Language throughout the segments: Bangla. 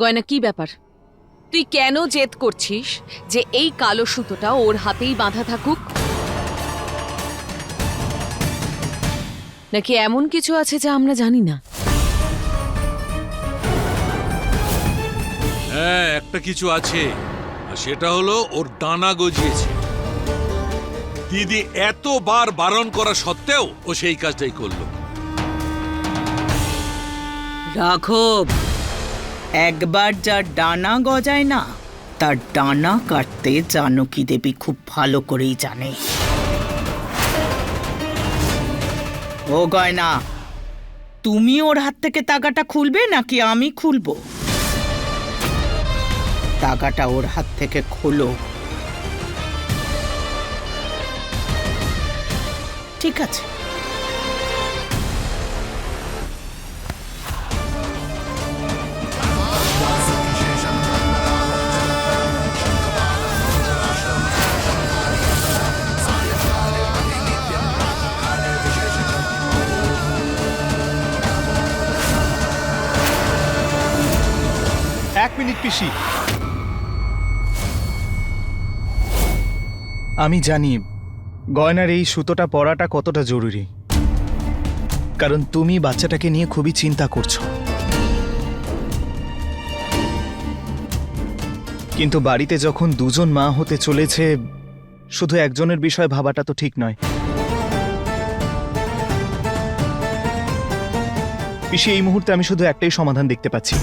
গয়না কি ব্যাপার? তুই কেন জেদ করছিস যে এই কালো সুতোটা ওর হাতেই বাঁধা থাকুক? নাকি এমন কিছু আছে যা আমরা জানি না? হ্যাঁ একটা কিছু আছে আর সেটা হলো ওর ডানা গজিয়েছে। দিদি এতবার বারণ করা সত্ত্বেও ও সেই কাজটাই করল। রাঘব! একবার যার ডানা গজায় না, তার ডানা কাটতে জানকী দেবী খুব ভালো করেই জানে। ও গয়না, তুমি ওর হাত থেকে তাগাটা খুলবে নাকি আমি খুলবো? তাগাটা ওর হাত থেকে খোলো। ঠিক আছে। পিসি। আমি জানি গয়নার এই সুতোটা পরাটা কতটা জরুরি। কারণ তুমি বাচ্চাটাকে নিয়ে খুবই চিন্তা করছ। কিন্তু বাড়িতে যখন দুজন মা হতে চলেছে, শুধু একজনের বিষয় ভাবাটা তো ঠিক নয়। পিসি, এই মুহূর্তে আমি শুধু একটাই সমাধান দেখতে পাচ্ছি।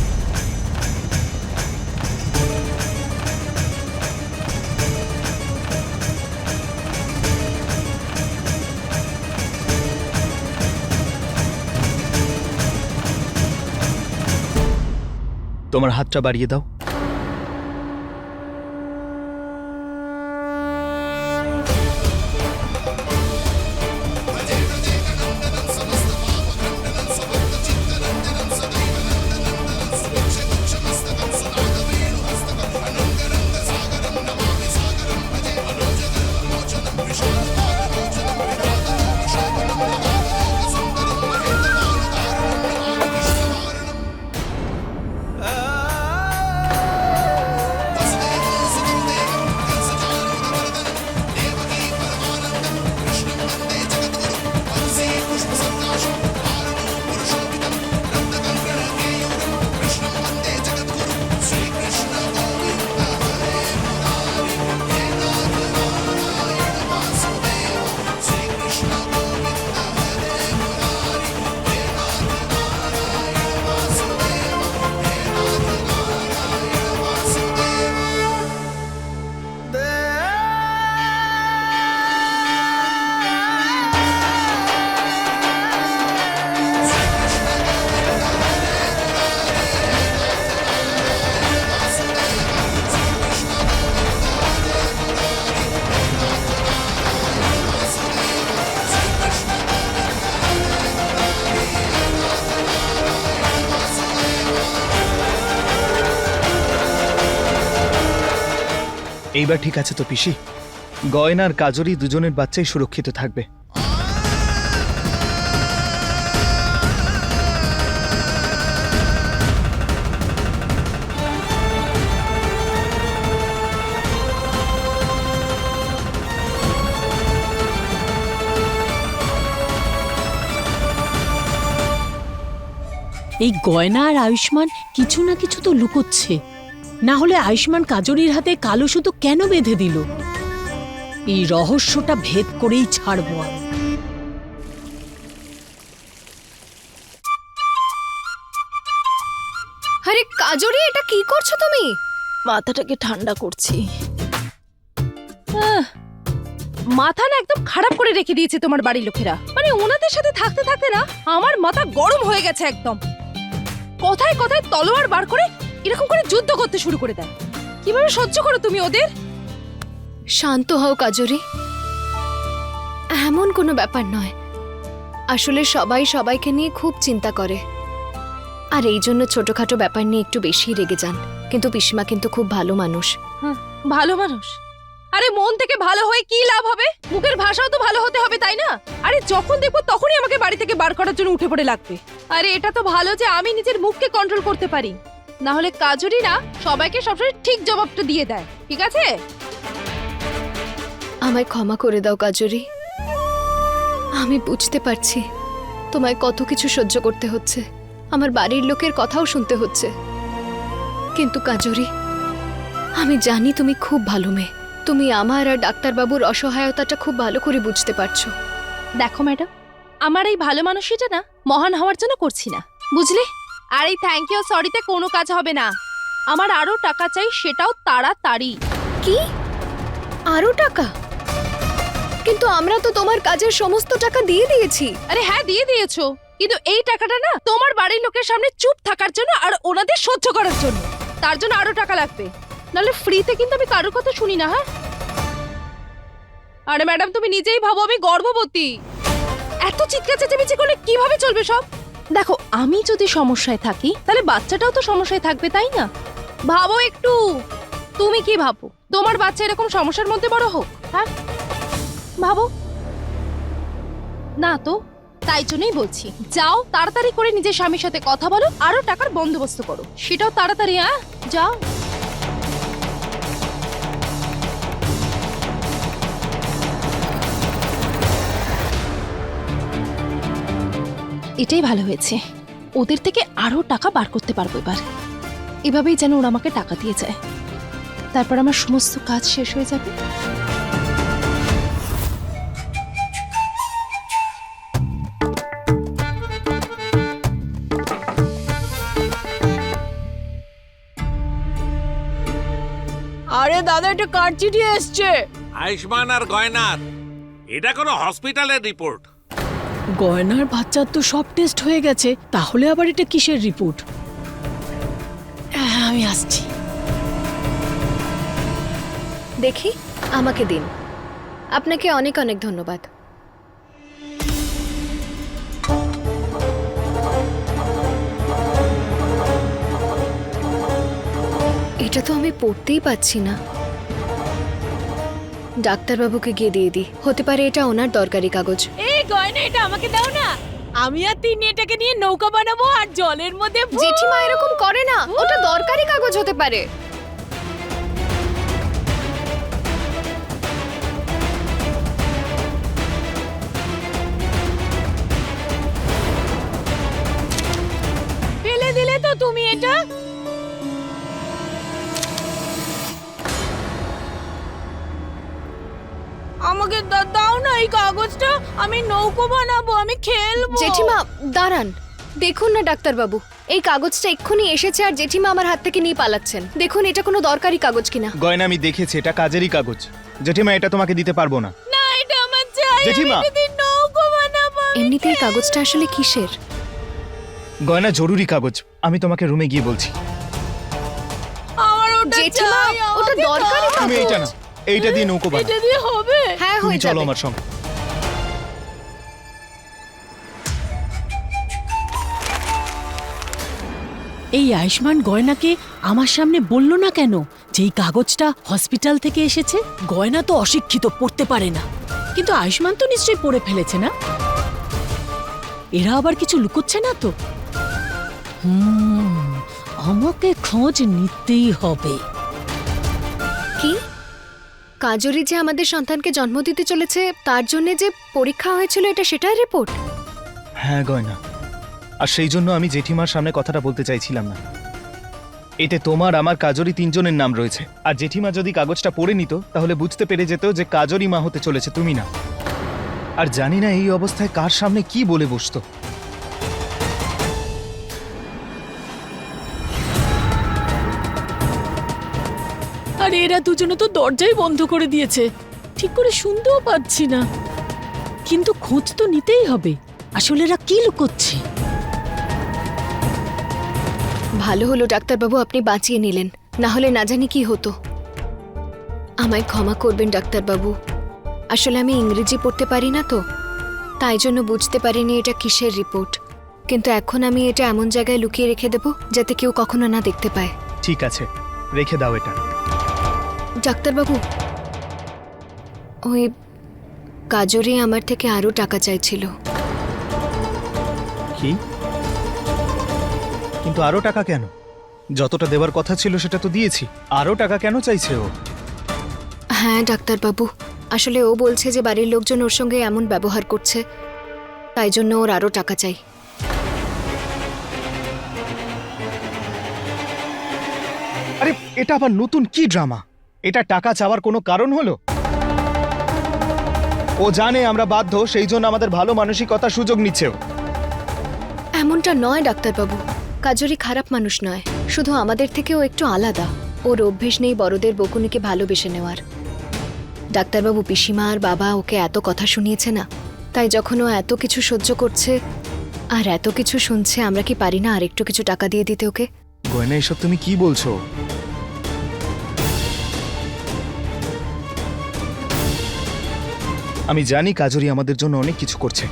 তোমার হাতটা বাড়িয়ে দাও। এইবার ঠিক আছে তো পিসি। গয়নার কাজরি দুজনের বাচ্চাই সুরক্ষিত থাকবে। এই গয়না আর আয়ুষ্মান কিছু না কিছু তো লুকোচ্ছে। না হলে আয়ুষ্মান কাজরির হাতে কালো সুতো কেন বেঁধে দিল? এই রহস্যটা ভেদ করেই ছাড়বো আমি। আরে কাজরি এটা কি করছ তুমি? মাথাটাকে ঠান্ডা করছি। মাথা না একদম খারাপ করে রেখে দিয়েছে তোমার বাড়ির লোকেরা। মানে ওনাদের সাথে থাকতে থাকতে না আমার মাথা গরম হয়ে গেছে একদম। কথায় কথায় তলোয়ার বার করে এরকম করে যুদ্ধ করতে শুরু করে দেয়। কীভাবে সহ্য করো তুমি ওদের? শান্ত হও কাজরি। এমন কোনো ব্যাপার নয়। আসলে সবাই সবাইকে নিয়ে খুব চিন্তা করে। আর এই জন্য ছোটখাটো ব্যাপার নিয়ে একটু বেশি রেগে যান। কিন্তু পিসিমা কিন্তু খুব ভালো মানুষ। ভালো মানুষ। আরে মন থেকে ভালো হয়ে কি লাভ হবে? মুখের ভাষাও তো ভালো হতে হবে তাই না? আরে যখন দেখব তখনই আমাকে বাড়ি থেকে বার করার জন্য উঠে পড়ে লাগবে। আরে এটা তো ভালো যে আমি নিজের মুখকে কন্ট্রোল করতে পারি। না হলে কাজুরি না সবাইকে সবসময় ঠিক জবাবটা দিয়ে দেয় ঠিক আছে? আমায় ক্ষমা করে দাও কাজরি। আমি বুঝতে পারছি তোমায় কত কিছু সহ্য করতে হচ্ছে। আমার বাড়ির লোকের কথাও শুনতে হচ্ছে। কিন্তু কাজরি আমি জানি তুমি খুব ভালো মেয়ে। তুমি আমার আর ডাক্তারবাবুর অসহায়তাটা খুব ভালো করে বুঝতে পারছ। দেখো ম্যাডাম আমার এই ভালো মানুষটা না মহান হওয়ার জন্য করছি না বুঝলে? আর এই থ্যাংক ইউ সরিতে কোনো কাজ হবে না। আমার আরও টাকা চাই সেটাও তাড়াতাড়ি। কি? আরও টাকা? কিন্তু আমরা তো তোমার কাজের সমস্ত টাকা দিয়ে দিয়েছি। আরে হ্যাঁ দিয়ে দিয়েছ। কিন্তু এই টাকাটা না তোমার বাড়ির লোকের সামনে চুপ থাকার জন্য আর ওনাদের সহ্য করার জন্য। তার জন্য আরও টাকা লাগবে। নাহলে ফ্রিতে কিন্তু আমি কারোর কথা শুনি না হ্যাঁ? আরে ম্যাডাম তুমি নিজেই ভাবো আমি গর্ভবতী। এত চিৎকার চেঁচামেচি করলে কীভাবে চলবে সব? দেখো, আমি যদি সমস্যায় থাকি, তাহলে বাচ্চাটাও তো সমস্যায় থাকবে, তাই না? ভাবো একটু। তুমি কি ভাবো? তোমার বাচ্চা এরকম সমস্যার মধ্যে বড় হোক হ্যাঁ? ভাবো। না তো, তাই জন্যই বলছি, যাও তাড়াতাড়ি করে নিজের স্বামীর সাথে কথা বলো আরও টাকার বন্দোবস্ত করো। সেটাও তাড়াতাড়ি হ্যাঁ? যাও। এটাই ভালো হয়েছে। ওদের থেকে আরও টাকা বার করতে পারব এবার। এভাবেই যেন ওরা আমাকে টাকা দিয়ে যায়। তারপর আমার সমস্ত কাজ শেষ হয়ে যাবে। আরে দাদা একটা কার্ড চিঠি এসছে। আয়ুষ্মান আর গয়নার। এটা কোনো হসপিটালের রিপোর্ট। গয়নার বাচ্চার তো সব টেস্ট হয়ে গেছে, তাহলে আবার এটা কিসের রিপোর্ট? আমি আসছি। দেখি, আমাকে দিন। আপনাকে অনেক অনেক ধন্যবাদ। এটা তো আমি পড়তেই পাচ্ছি না। ডাক্তারবাবুকে গিয়ে দিয়ে দিই। হতে পারে এটা ওনার দরকারি কাগজ। গয়না এটা আমাকে দাও না। আমি আর তিন এটাকে নিয়ে নৌকা বানাবো আর জলের মধ্যে জেঠিমা এরকম করে না ওটা দরকারি কাগজ হতে পারে। ফেলে দিলে তো তুমি এটা। আমাকে দা- দাও না এই কাগজটা আমি নৌকো বানাবো আমি খেলব। জেঠিমা দাঁড়ান। দেখুন না ডাক্তারবাবু। এই কাগজটা এক্ষুনি এসেছে আর জেঠিমা আমার হাত থেকে নিয়ে পালাচ্ছেন। দেখুন এটা কোনো দরকারি কাগজ কিনা। গয়না আমি দেখেছি এটা কাজেরই কাগজ। জেঠিমা এটা তোমাকে দিতে পারব না। না এটা আমার চাই জেঠিমা। আমি নৌকো বানাবো আমি এমনিতে এই কাগজটা আসলে কিসের? গয়না জরুরি কাগজ আমি তোমাকে রুমে গিয়ে বলছি। আমার ওটা জেঠিমা ওটা দরকারি। তুমি না। এইটা দিয়ে নৌকো বানাও। এটা দিয়ে হবে? হ্যাঁ তুমি হয়ে চলো যাবে। আমার সঙ্গে। এই আয়ুষ্মান গয়নাকে আমার সামনে বলল না কেন? যে এই কাগজটা হসপিটাল থেকে এসেছে গয়না তো অশিক্ষিত পড়তে পারে না। কিন্তু আয়ুষ্মান তো নিশ্চয়ই পড়ে ফেলেছে না? এরা আবার কিছু লুকোচ্ছে না তো? হুম আমাকে খোঁজ নিতেই হবে। কাজরি যে আমাদের সন্তানকে জন্ম দিতে চলেছে, তার জন্য যে পরীক্ষা হয়েছিল, এটা সেটার রিপোর্ট হ্যাঁ গয়না। আর সেই জন্য আমি জেঠিমার সামনে কথাটা বলতে চাইছিলাম না। এতে তোমার, আমার কাজরি তিনজনের নাম রয়েছে। আর জেঠিমা যদি কাগজটা পড়ে নিত, তাহলে বুঝতে পেরে যেত যে কাজরি মা হতে চলেছে, তুমি না। আর জানি না এই অবস্থায় কার সামনে কি বলে বসতো। আর এরা দুজনে তো দরজাই বন্ধ করে দিয়েছে। ঠিক করে শুনতেও পাচ্ছি না। কিন্তু খোঁজ তো নিতেই হবে। আসলে এরা কি লুকোচ্ছে? ভালো হলো ডাক্তারবাবু আপনি বাঁচিয়ে নিলেন। না হলে না জানি কি হতো। আমায় ক্ষমা করবেন ডাক্তারবাবু। আসলে আমি ইংরেজি পড়তে পারি না তো। তাই জন্য বুঝতে পারিনি এটা কিসের রিপোর্ট। কিন্তু এখন আমি এটা এমন জায়গায় লুকিয়ে রেখে দেব যাতে কেউ কখনো না দেখতে পায়। ঠিক আছে রেখে দাও এটা। ডাক্তারবাবু। ওই কাজরি আমার থেকে আরও টাকা চাইছিল। কি? কিন্তু আরও টাকা কেন? যতটা দেওয়ার কথা ছিল সেটা তো দিয়েছি। আরও টাকা কেন চাইছে ও? হ্যাঁ ডাক্তারবাবু আসলে ও বলছে যে বাড়ির লোকজন ওর সঙ্গে এমন ব্যবহার করছে তাই জন্য ওর আরও টাকা চাই। আরে এটা আবার নতুন কি ড্রামা? এটা টাকা চাওয়ার কোনো কারণ হলো? ও জানে আমরা বাধ্য সেই জন্য আমাদের ভালো মানসিকতার সুযোগ নিচ্ছে এমনটা নয় ডাক্তারবাবু। কাজরি খারাপ মানুষ নয়। শুধু আমাদের থেকেও একটু আলাদা। ওর অভ্যেস নেই বড়দের বকুনিকে ভালোবেসে নেওয়ার। ডাক্তারবাবু পিসিমা আর বাবা ওকে এত কথা শুনিয়েছে না? তাই যখন ও এত কিছু সহ্য করছে আর এত কিছু শুনছে আমরা কি পারি না আর একটু কিছু টাকা দিয়ে দিতে ওকে? গয়না এসব তুমি কি বলছো? আমি জানি কাজরি আমাদের জন্য অনেক কিছু করছে।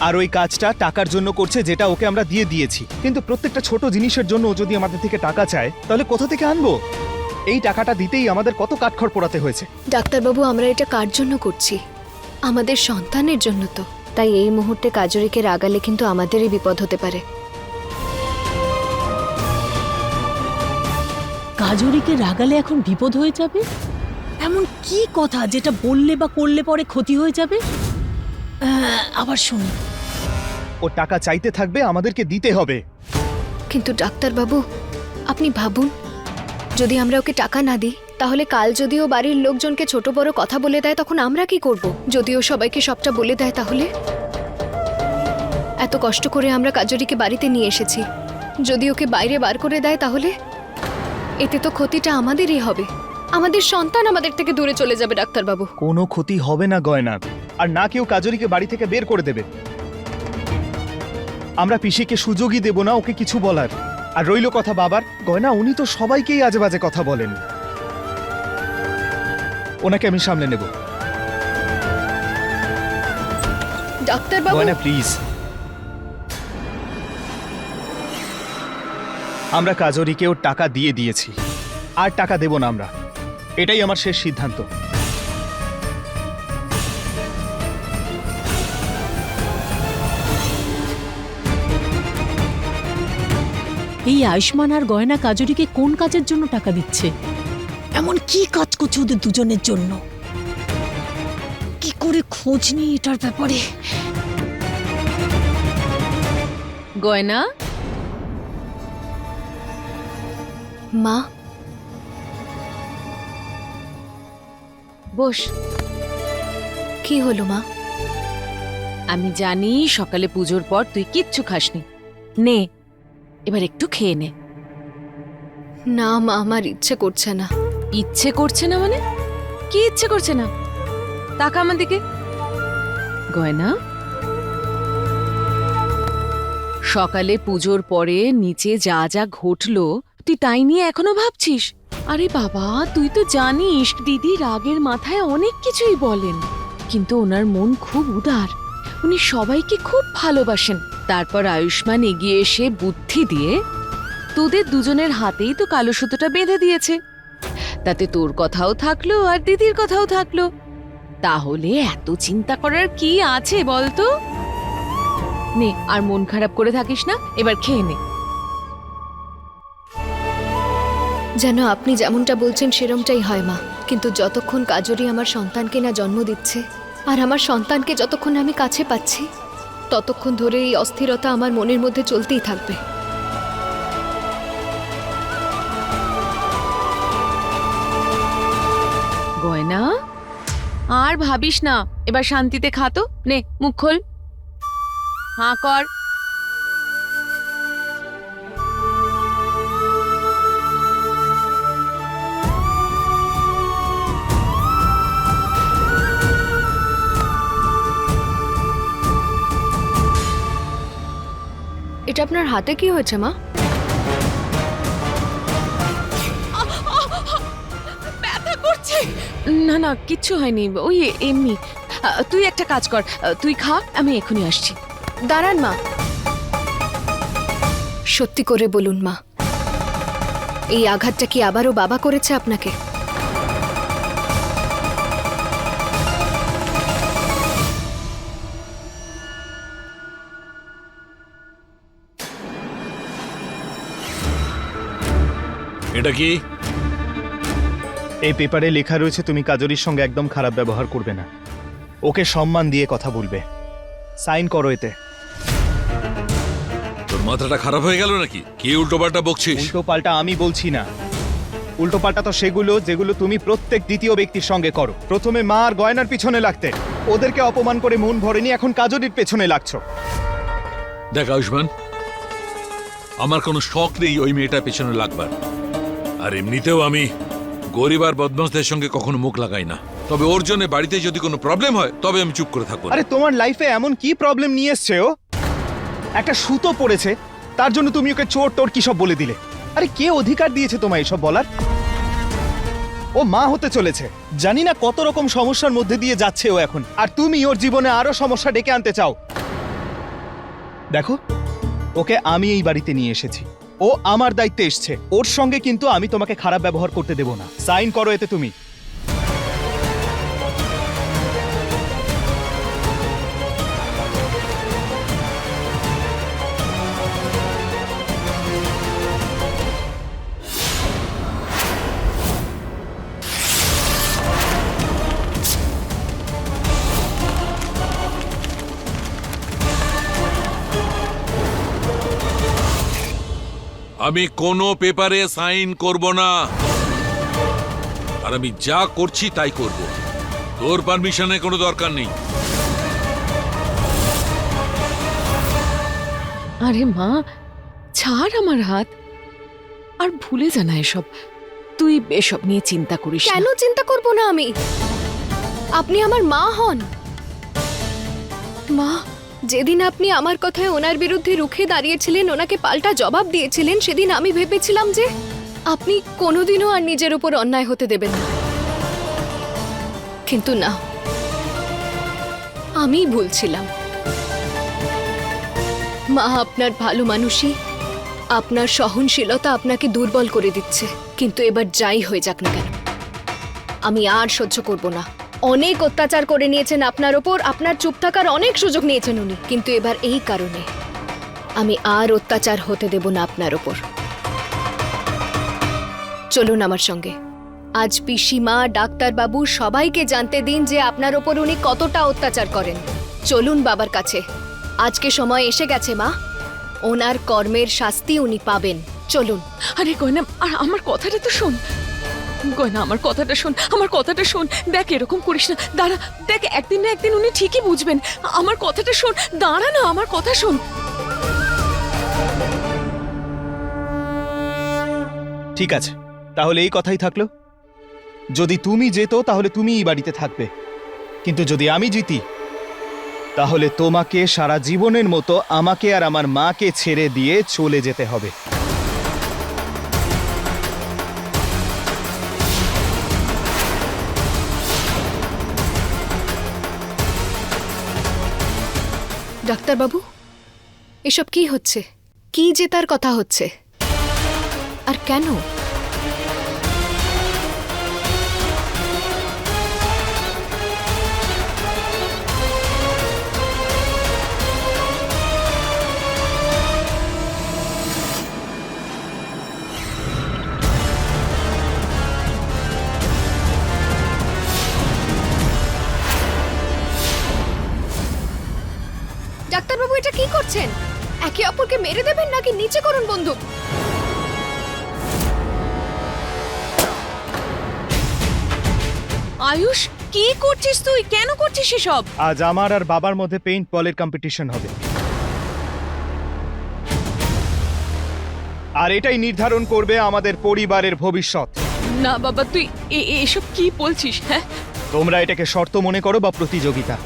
আর ওই কাজটা টাকার জন্য করছে যেটা ওকে আমরা দিয়ে দিয়েছি। কিন্তু প্রত্যেকটা ছোট জিনিসের জন্য ও যদি আমাদের থেকে টাকা চায় তাহলে কোথা থেকে আনব? এই টাকাটা দিতেই আমাদের কত কাঠখড় পোড়াতে হয়েছে। ডাক্তারবাবু আমরা এটা কার জন্য করছি? আমাদের সন্তানের জন্য তো। তাই এই মুহূর্তে কাজরিকে রাগালে কিন্তু আমাদেরই বিপদ হতে পারে। কাজরিকে রাগালে এখন বিপদ হয়ে যাবে? এমন কি কথা যেটা বললে বা করলে পরে ক্ষতি হয়ে যাবে? আবার শুনি। ও টাকা চাইতে থাকবে আমাদেরকে দিতে হবে। কিন্তু ডাক্তারবাবু আপনি ভাবুন যদি আমরা ওকে টাকা না দিই তাহলে কাল যদি ও বাড়ির লোকজনকে ছোট বড় কথা বলে দেয় তখন আমরা কি করব? যদি ও সবাইকে সবটা বলে দেয় তাহলে? এত কষ্ট করে আমরা কাজরিকে বাড়িতে নিয়ে এসেছি। যদি ওকে বাইরে বার করে দেয় তাহলে? এতে তো ক্ষতিটা আমাদেরই হবে। আমাদের সন্তান আমাদের থেকে দূরে চলে যাবে ডাক্তারবাবু। কোনো ক্ষতি হবে না গয়না। আর না কেউ কাজরিকে বাড়ি থেকে বের করে দেবে। আমরা পিসিকে সুযোগই দেব না ওকে কিছু বলার। আর রইল কথা বাবার। গয়না উনি তো সবাইকেই আজে বাজে কথা বলেন। ওনাকে আমি সামলে নেব। ডাক্তারবাবু। গয়না প্লিজ আমরা কাজরিকে ওর টাকা দিয়ে দিয়েছি। আর টাকা দেব না আমরা। এটাই আমার শেষ সিদ্ধান্ত। এই আয়ুষ্মান আর গয়না কাজরিকে কোন কাজের জন্য টাকা দিচ্ছে? এমন কি কাজ করছে ওদের দুজনের জন্য? কি করে খোঁজ নিই এটার ব্যাপারে? গয়না? মা বস। কি হলো মা? আমি জানি সকালে পুজোর পর তুই কিচ্ছু খাসনি। নে এবার একটু খেয়ে নে। না মা আমার ইচ্ছে করছে না। ইচ্ছে করছে না মানে? কি ইচ্ছে করছে না? তাকা আমার দিকে। গয়না। সকালে পুজোর পরে নিচে যা যা ঘটলো তুই তাই নিয়ে এখনও ভাবছিস? আরে বাবা, তুই তো জানিস, দিদি রাগের মাথায় অনেক কিছুই বলেন। কিন্তু ওনার মন খুব উদার। উনি সবাইকে খুব ভালোবাসেন। তারপর আয়ুষ্মান এগিয়ে এসে বুদ্ধি দিয়ে, তোদের দুজনের হাতেই তো কালো সুতোটা বেঁধে দিয়েছে। তাতে তোর কথাও থাকল আর দিদির কথাও থাকল। তাহলে এত চিন্তা করার কি আছে বলতো? নে, আর মন খারাপ করে থাকিস না, এবার খেয়ে নে। যেন আপনি যেমনটা বলছেন সেরমটাই হয়, মা। কিন্তু যতক্ষণ কাজরি আমার সন্তানকে না জন্ম দিচ্ছে, আর আমার সন্তানকে যতক্ষণ আমি কাছে পাচ্ছি, ততক্ষণ ধরে এই অস্থিরতা আমার মনের মধ্যে চলতেই থাকবে। গয়না? আর ভাবিস না, এবার শান্তিতে খাতো নে, মুখ খোল। হাঁ, কর। এটা আপনার হাতে কি হয়েছে মা? ব্যথা করছে। না না কিচ্ছু হয়নি। ওই এমনি। তুই একটা কাজ কর। তুই খা আমি এখনই আসছি। দাঁড়ান মা। সত্যি করে বলুন মা। এই আঘাতটা কি আবারও বাবা করেছে আপনাকে? এটা কি? এই পেপারে লেখা রয়েছে তুমি কাজরির সঙ্গে একদম খারাপ ব্যবহার করবে না। ওকে সম্মান দিয়ে কথা বলবে। সাইন করো এতে। তোর মাথাটা খারাপ হয়ে গেল নাকি? কি উল্টো পাল্টা বকছিস? উল্টো পাল্টা আমি বলছি না। উল্টো পাল্টা তো সেগুলো যেগুলো তুমি প্রত্যেক দ্বিতীয় ব্যক্তির সঙ্গে করো। প্রথমে মা আর গয়নার পিছনে লাগতে। ওদেরকে অপমান করে মন ভরেনি এখন কাজরির পেছনে লাগছো। দেখ আয়ুষ্মান আমার কোনো শখ নেই ওই মেয়েটার পেছনে লাগবার। আর এমনিতেও আমি গরিব আর বদমাসদের সঙ্গে কখনো মুখ লাগাই না। তবে ওর জন্য বাড়িতে যদি কোনো প্রবলেম হয়, তবে আমি চুপ করে থাকব। আরে, তোমার লাইফে এমন কি প্রবলেম নিয়ে এসছে ও? একটা সুতো পড়েছে, তার জন্য তুমি ওকে চোর টোর কি সব বলে দিলে? আরে, কে অধিকার দিয়েছে তোমায় এসব বলার? ও মা হতে চলেছে, জানি না কত রকম সমস্যার মধ্যে দিয়ে যাচ্ছে ও এখন। আর তুমি ওর জীবনে আরও সমস্যা ডেকে আনতে চাও। দেখো, ওকে আমি এই বাড়িতে নিয়ে এসেছি। ও আমার দায়িত্বে এসছে। ওর সঙ্গে কিন্তু আমি তোমাকে খারাপ ব্যবহার করতে দেবো না। সাইন করো এতে তুমি। আমি কোনো পেপারে সাইন করব না। আর আমি যা করছি তাই করব। তোর পারমিশনের কোনো দরকার নেই। আরে মা ছাড় আমার হাত। আর ভুলে জানা এসব। তুই এসব নিয়ে চিন্তা করিস। কেন চিন্তা করব না আমি? আপনি আমার মা হন। মা যেদিন আপনি আমার কথায় ওনার বিরুদ্ধে রুখে দাঁড়িয়েছিলেন, ওনাকে পাল্টা জবাব দিয়েছিলেন, সেদিন আমি ভেবেছিলাম যে আপনি কোনোদিনও আর নিজের উপর অন্যায় হতে দেবেন না। কিন্তু না আমি ভুলছিলাম মা আপনার ভালো মানুষই, আপনার সহনশীলতা আপনাকে দুর্বল করে দিচ্ছে। কিন্তু এবার যাই হয়ে যাক না কেন, আমি আর সহ্য করব না। অনেক অত্যাচার করে নিয়েছেন আপনার ওপর, আপনার চুপ থাকার অনেক সুযোগ নিয়েছেন উনি। কিন্তু এবার এই কারণে আমি আর অত্যাচার হতে দেব না আপনার ওপর। চলুন আমার সঙ্গে। আজ পিসিমা, ডাক্তারবাবু সবাইকে জানতে দিন যে আপনার ওপর উনি কতটা অত্যাচার করেন। চলুন বাবার কাছে। আজকে সময় এসে গেছে, মা। ওনার কর্মের শাস্তি উনি পাবেন। চলুন। আরে গয়না আর আমার কথাটা তো শোন। গয়না, আমার কথাটা শোন, আমার কথাটা শোন। দেখ, এরকম করিস না। দাঁড়া, দেখ, একদিন না একদিন উনি ঠিকই বুঝবেন। আমার কথাটা শোন, দাঁড়া না, আমার কথা শোন। ঠিক আছে, তাহলে এই কথাই থাকল। যদি তুমি যেত, তাহলে তুমি এই বাড়িতে থাকবে। কিন্তু যদি আমি জিতি, তাহলে তোমাকে সারা জীবনের মতো আমাকে আর আমার মাকে ছেড়ে দিয়ে চলে যেতে হবে। ডাক্তারবাবু? এসব কি হচ্ছে? কি জেতার কথা হচ্ছে? আর কেন? করছেন? একে অপরকে মেরে দেবেন নাকি নিচে করুন বন্দুক আয়ুষ কি করছিস তুই? কেন করছিস এসব? আজ আমার আর বাবার মধ্যে পেইন্ট বলের কম্পিটিশন হবে। আর এটাই নির্ধারণ করবে আমাদের পরিবারের ভবিষ্যৎ। না বাবা তুই এসব কি বলছিস হ্যাঁ? তোমরা এটাকে শর্ত মনে করো বা প্রতিযোগিতা।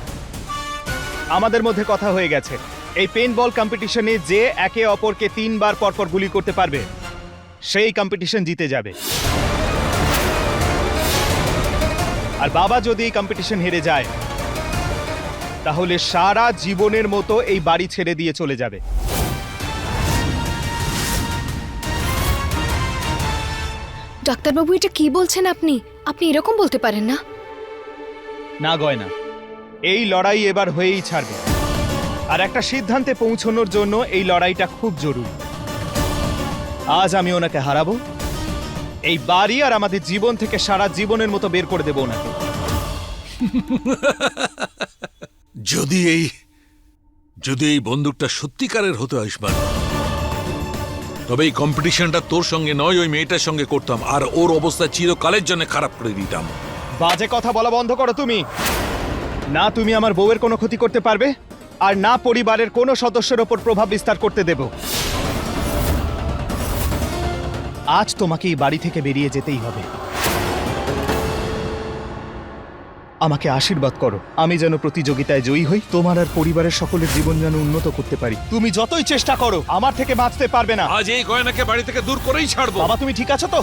আমাদের মধ্যে কথা হয়ে গেছে। এই পেন বল কম্পিটিশনে যে একে অপরকে তিনবার পরপর গুলি করতে পারবে সেই কম্পিটিশন জিতে যাবে। আর বাবা যদি এই কম্পিটিশন হেরে যায় তাহলে সারা জীবনের মতো এই বাড়ি ছেড়ে দিয়ে চলে যাবে। ডাক্তারবাবু এটা কি বলছেন আপনি? আপনি এরকম বলতে পারেন না? না গয়না এই লড়াই এবার হয়েই ছাড়বে। আর একটা সিদ্ধান্তে পৌঁছানোর জন্য এই লড়াইটা খুব জরুরি। আজ আমি ওনাকে হারাবো। এই বাড়ি আর আমাদের জীবন থেকে সারা জীবনের মতো বের করে দেবো ওনাকে। যদি এই যদি এই বন্দুকটা সত্যিকারের হতো আয়ুষ্মান তবে এই কম্পিটিশনটা তোর সঙ্গে নয় ওই মেয়েটার সঙ্গে করতাম আর ওর অবস্থা চিরকালের জন্য খারাপ করে দিতাম। বাজে কথা বলা বন্ধ করো তুমি। না তুমি আমার বউয়ের কোনো ক্ষতি করতে পারবে? আর না পরিবারের কোনো সদস্যের ওপর প্রভাব বিস্তার করতে দেব। আজ তোমাকে এই বাড়ি থেকে বেরিয়ে যেতেই হবে। আমাকে আশীর্বাদ করো। আমি যেন প্রতিযোগিতায় জয়ী হই তোমার আর পরিবারের সকলের জীবন যেন উন্নত করতে পারি। তুমি যতই চেষ্টা করো আমার থেকে বাঁচতে পারবে না। আজ এই গয়নাকে বাড়ি থেকে দূর করেই ছাড়বো। বাবা তুমি ঠিক আছো তো?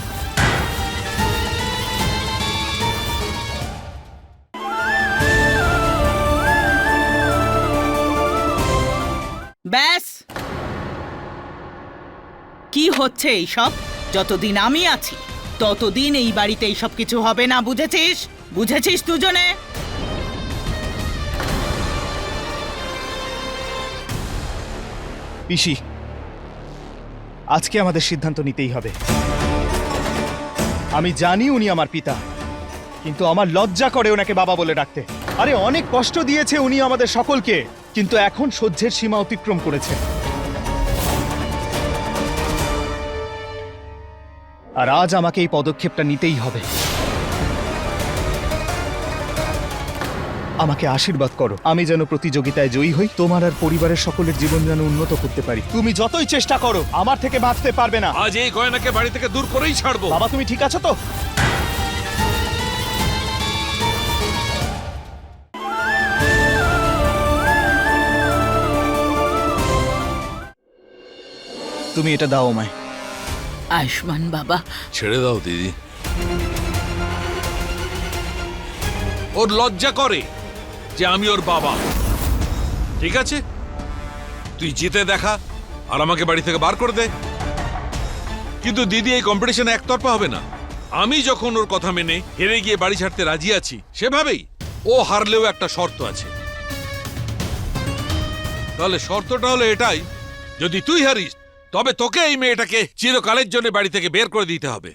ব্যাস। কি হচ্ছে এইসব? যতদিন আমি আছি, ততদিন এই বাড়িতে এইসব কিছু হবে না, বুঝেছিস? বুঝেছিস দুজনে? পিসি, আজকে আমাদের সিদ্ধান্ত নিতেই হবে। আমি জানি উনি আমার পিতা, কিন্তু আমার লজ্জা করে ওনাকে বাবা বলে ডাকতে। আরে, অনেক কষ্ট দিয়েছে উনি আমাদের সকলকে। কিন্তু এখন সহ্যের সীমা অতিক্রম করেছে। আর আজ আমাকে এই পদক্ষেপটা নিতেই হবে। আমাকে আশীর্বাদ করো। আমি যেন প্রতিযোগিতায় জয়ী হই তোমার আর পরিবারের সকলের জীবন যেন উন্নত করতে পারি। তুমি যতই চেষ্টা করো আমার থেকে বাঁচতে পারবে না। আজ এই গয়নাকে বাড়ি থেকে দূর করেই ছাড়বো। বাবা তুমি ঠিক আছো তো? তুমি এটা দাও আমায়। আয়ুষ্মান বাবা। ছেড়ে দাও দিদি। ওর লজ্জা করে যে আমি ওর বাবা। ঠিক আছে? তুই জিতে দেখা আর আমাকে বাড়ি থেকে বার করে দে। কিন্তু দিদি এই কম্পিটিশনে একতরফা হবে না। আমি যখন ওর কথা মেনে হেরে গিয়ে বাড়ি ছাড়তে রাজি আছি সেভাবেই ও হারলেও একটা শর্ত আছে। তাহলে শর্তটা হলো এটাই যদি তুই হারিস তবে তোকে এই মেয়েটাকে চিরকালের জন্য বাড়ি থেকে বের করে দিতে হবে।